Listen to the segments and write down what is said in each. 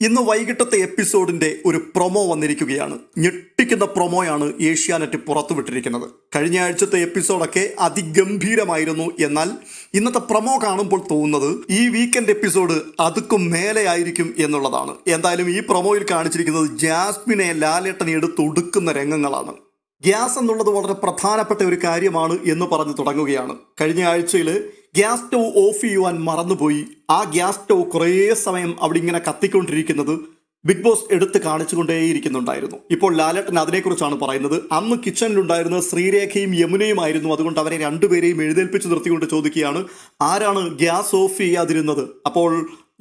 ഇന്ന് വൈകിട്ടത്തെ എപ്പിസോഡിന്റെ ഒരു പ്രൊമോ വന്നിരിക്കുകയാണ്. ഞെട്ടിക്കുന്ന പ്രൊമോയാണ് ഏഷ്യാനെറ്റ് പുറത്തുവിട്ടിരിക്കുന്നത്. കഴിഞ്ഞ ആഴ്ചത്തെ എപ്പിസോഡൊക്കെ അതിഗംഭീരമായിരുന്നു. എന്നാൽ ഇന്നത്തെ പ്രൊമോ കാണുമ്പോൾ തോന്നുന്നത് ഈ വീക്കെൻഡ് എപ്പിസോഡ് അതുക്കും മേലെയായിരിക്കും എന്നുള്ളതാണ്. എന്തായാലും ഈ പ്രൊമോയിൽ കാണിച്ചിരിക്കുന്നത് ജാസ്മിനെ ലാലേട്ടനെ എടുത്ത് ഒടുക്കുന്ന രംഗങ്ങളാണ്. ഗ്യാസ് എന്നുള്ളത് വളരെ പ്രധാനപ്പെട്ട ഒരു കാര്യമാണ് എന്ന് പറഞ്ഞു തുടങ്ങുകയാണ്. കഴിഞ്ഞ ആഴ്ചയിൽ ഗ്യാസ് സ്റ്റൗ ഓഫ് ചെയ്യുവാൻ മറന്നുപോയി. ആ ഗ്യാസ് സ്റ്റൗ കുറേ സമയം അവിടെ ഇങ്ങനെ കത്തിക്കൊണ്ടിരിക്കുന്നത് ബിഗ് ബോസ് എടുത്ത് കാണിച്ചുകൊണ്ടേയിരിക്കുന്നുണ്ടായിരുന്നു. ഇപ്പോൾ ലാലേട്ടൻ അതിനെക്കുറിച്ചാണ് പറയുന്നത്. അന്ന് കിച്ചണിലുണ്ടായിരുന്ന ശ്രീരേഖയും യമുനയും ആയിരുന്നു അതുകൊണ്ട് അവരെ രണ്ടുപേരെയും എഴുന്നേൽപ്പിച്ച് നിർത്തിക്കൊണ്ട് ചോദിക്കുകയാണ് ആരാണ് ഗ്യാസ് ഓഫ് ചെയ്യാതിരുന്നത്? അപ്പോൾ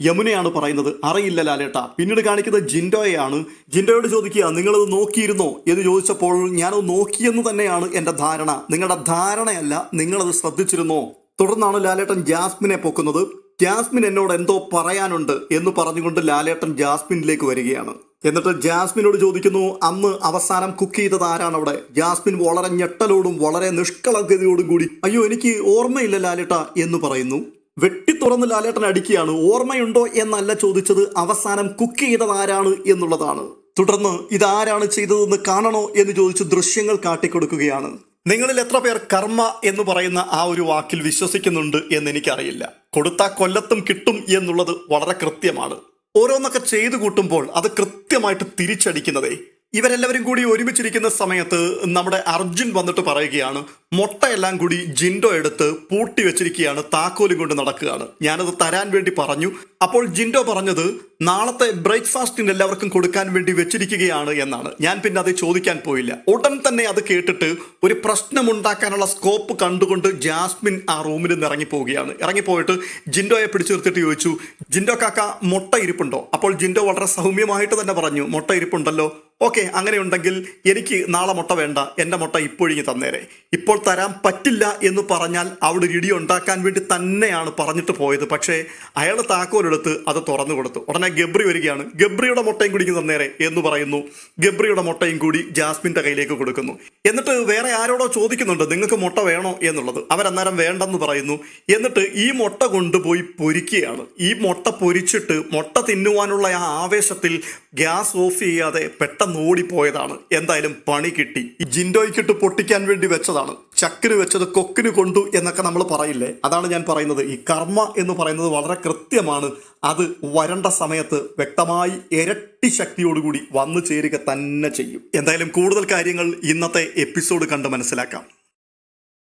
യമുനയാണ് പറയുന്നത് അറിയില്ല ലാലേട്ട പിന്നീട് കാണിക്കുന്നത് ജിൻഡോയാണ് ജിൻഡോയോട് ചോദിക്കുക നിങ്ങളത് നോക്കിയിരുന്നോ? എന്ന് ചോദിച്ചപ്പോൾ ഞാനത് നോക്കിയെന്ന് തന്നെയാണ് എന്റെ ധാരണ. നിങ്ങളുടെ ധാരണയല്ല നിങ്ങളത് ശ്രദ്ധിച്ചിരുന്നോ? തുടർന്നാണ് ലാലേട്ടൻ ജാസ്മിനെ പൊക്കുന്നത്. ജാസ്മിൻ എന്നോട് എന്തോ പറയാനുണ്ട് എന്ന് പറഞ്ഞുകൊണ്ട് ലാലേട്ടൻ ജാസ്മിനിലേക്ക് വരികയാണ്. എന്നിട്ട് ജാസ്മിനോട് ചോദിക്കുന്നു അന്ന് അവസാനം കുക്ക് ചെയ്തത് ആരാണ് അവിടെ? ജാസ്മിൻ വളരെ ഞെട്ടലോടും വളരെ നിഷ്കളങ്കതയോടും കൂടി അയ്യോ എനിക്ക് ഓർമ്മയില്ല ലാലേട്ട എന്ന് പറയുന്നു. വെട്ടി തുറന്ന് ലാലേട്ടൻ അടിക്കുകയാണ് ഓർമ്മയുണ്ടോ എന്നല്ല ചോദിച്ചത് അവസാനം കുക്ക് ചെയ്തത് ആരാണ് എന്നുള്ളതാണ്. തുടർന്ന് ഇതാരാണ് ചെയ്തതെന്ന് കാണണോ? എന്ന് ചോദിച്ച് ദൃശ്യങ്ങൾ കാട്ടിക്കൊടുക്കുകയാണ്. നിങ്ങളിൽ എത്ര പേർ കർമ്മ എന്ന് പറയുന്ന ആ ഒരു വാക്കിൽ വിശ്വസിക്കുന്നുണ്ട് എന്ന് എനിക്കറിയില്ല. കൊടുത്ത കൊല്ലത്തും കിട്ടും എന്നുള്ളത് വളരെ കൃത്യമാണ്. ഓരോന്നൊക്കെ ചെയ്തു കൂട്ടുമ്പോൾ അത് കൃത്യമായിട്ട് തിരിച്ചടിക്കുന്നതേ ഇവരെല്ലാവരും കൂടി ഒരുമിച്ചിരിക്കുന്ന സമയത്ത് നമ്മുടെ അർജുൻ വന്നിട്ട് പറയുകയാണ് മുട്ടയെല്ലാം കൂടി ജിൻഡോ എടുത്ത് പൂട്ടി വെച്ചിരിക്കുകയാണ് താക്കോലും കൊണ്ട് നടക്കുകയാണ്. ഞാനത് തരാൻ വേണ്ടി പറഞ്ഞു. അപ്പോൾ ജിൻഡോ പറഞ്ഞത് നാളത്തെ ബ്രേക്ക്ഫാസ്റ്റിന് എല്ലാവർക്കും കൊടുക്കാൻ വേണ്ടി വെച്ചിരിക്കുകയാണ് എന്നാണ്. ഞാൻ പിന്നെ അത് ചോദിക്കാൻ പോയില്ല. ഉടൻ തന്നെ അത് കേട്ടിട്ട് ഒരു പ്രശ്നമുണ്ടാക്കാനുള്ള സ്കോപ്പ് കണ്ടുകൊണ്ട് ജാസ്മിൻ ആ റൂമിൽ നിന്ന് ഇറങ്ങിപ്പോവുകയാണ്. ഇറങ്ങിപ്പോയിട്ട് ജിൻഡോയെ പിടിച്ചു നിർത്തിയിട്ട് ചോദിച്ചു ജിൻഡോ കാക്ക മുട്ട ഇരിപ്പുണ്ടോ? അപ്പോൾ ജിൻഡോ വളരെ സൗമ്യമായിട്ട് തന്നെ പറഞ്ഞു മുട്ട ഇരിപ്പുണ്ടല്ലോ. ഓക്കെ അങ്ങനെയുണ്ടെങ്കിൽ എനിക്ക് നാളെ മുട്ട വേണ്ട എന്റെ മുട്ട ഇപ്പോഴിങ്ങി തന്നേരെ. ഇപ്പോൾ തരാൻ പറ്റില്ല എന്ന് പറഞ്ഞാൽ അവിടെ ഇടി ഉണ്ടാക്കാൻ വേണ്ടി തന്നെയാണ് പറഞ്ഞിട്ട് പോയത്. പക്ഷേ അയാൾ താക്കോലെടുത്ത് അത് തുറന്നു കൊടുത്തു. ഉടനെ ഗബ്രി വരികയാണ്. ഗബ്രിയുടെ മുട്ടയും കൂടി തന്നേരെ എന്ന് പറയുന്നു. ഗബ്രിയുടെ മുട്ടയും കൂടി ജാസ്മിന്റെ കയ്യിലേക്ക് കൊടുക്കുന്നു. എന്നിട്ട് വേറെ ആരോടോ ചോദിക്കുന്നുണ്ട് നിങ്ങൾക്ക് മുട്ട വേണോ? എന്നുള്ളത്. അവരന്നേരം വേണ്ടെന്ന് പറയുന്നു. എന്നിട്ട് ഈ മുട്ട കൊണ്ടുപോയി പൊരിക്കുകയാണ്. ഈ മുട്ട പൊരിച്ചിട്ട് മുട്ട തിന്നുവാനുള്ള ആ ആവേശത്തിൽ ഗ്യാസ് ഓഫ് ചെയ്യാതെ പെട്ടെന്ന് ഓടിപ്പോയതാണ് എന്തായാലും പണി കിട്ടി. ജിൻഡോയ്ക്കിട്ട് പൊട്ടിക്കാൻ വേണ്ടി വെച്ചതാണ്. ചക്കിന് വെച്ചത് കൊക്കിന് കൊണ്ടു എന്നൊക്കെ നമ്മൾ പറയില്ലേ? അതാണ് ഞാൻ പറയുന്നത്. ഈ കർമ്മ എന്ന് പറയുന്നത് വളരെ കൃത്യമാണ്. അത് വരണ്ട സമയത്ത് വ്യക്തമായി ഇരട്ടി ശക്തിയോടുകൂടി വന്നു ചേരുക തന്നെ ചെയ്യും. എന്തായാലും കൂടുതൽ കാര്യങ്ങൾ ഇന്നത്തെ എപ്പിസോഡ് കണ്ട് മനസ്സിലാക്കാം.